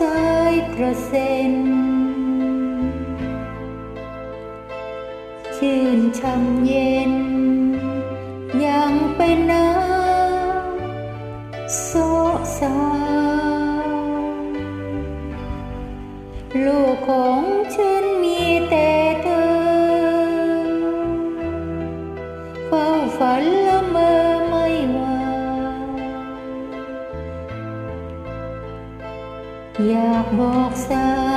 ซ้ายกระเซ็น ชื่นช่ำเย็น ยังเป็นน้ำโซสาลูกของฉัน อยากบอกสา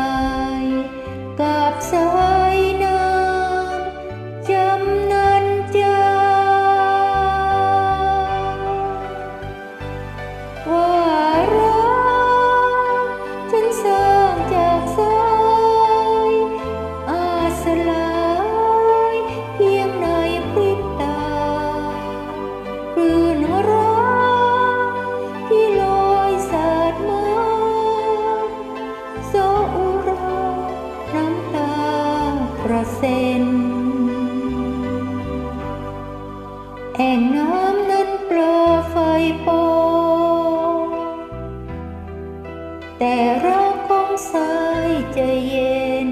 แต่รักของสายใจเย็น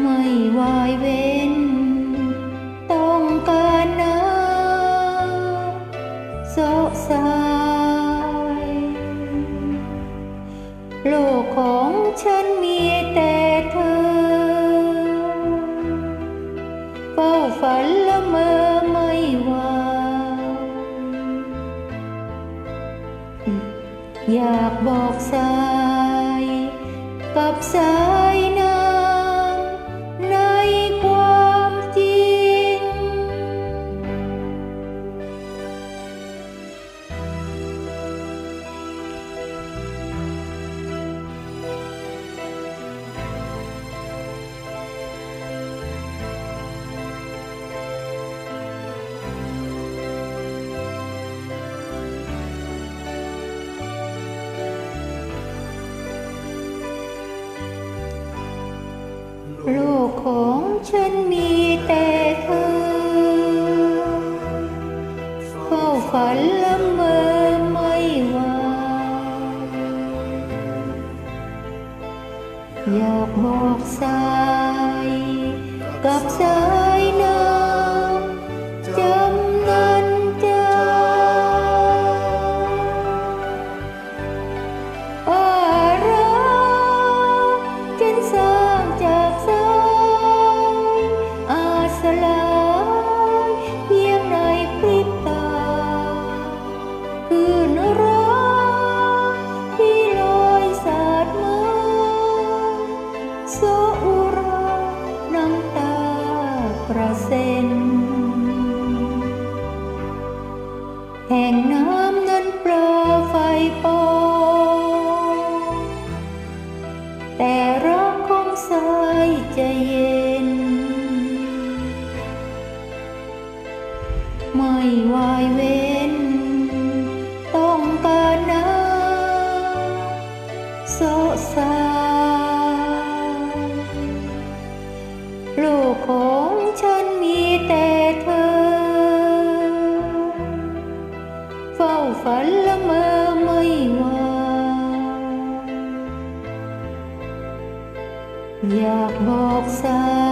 ไม่วายเว้น ต้องการน้ำโซสายโลกของฉันมีแต่เธอ เฝ้าฝันละเมอ อยากบอกสาย กับสาย ลกของฉันมีแต่เธอเฝ้าฝันละเมอไม่ไหวอยากบอกสายกับสายน้ำจำ แห่งน้ำนั้นเปลอไฟโปองแต่รักของสายใจเย็น ไม่วายเว้น ต้องการน้ำโซสา อยากบอกสา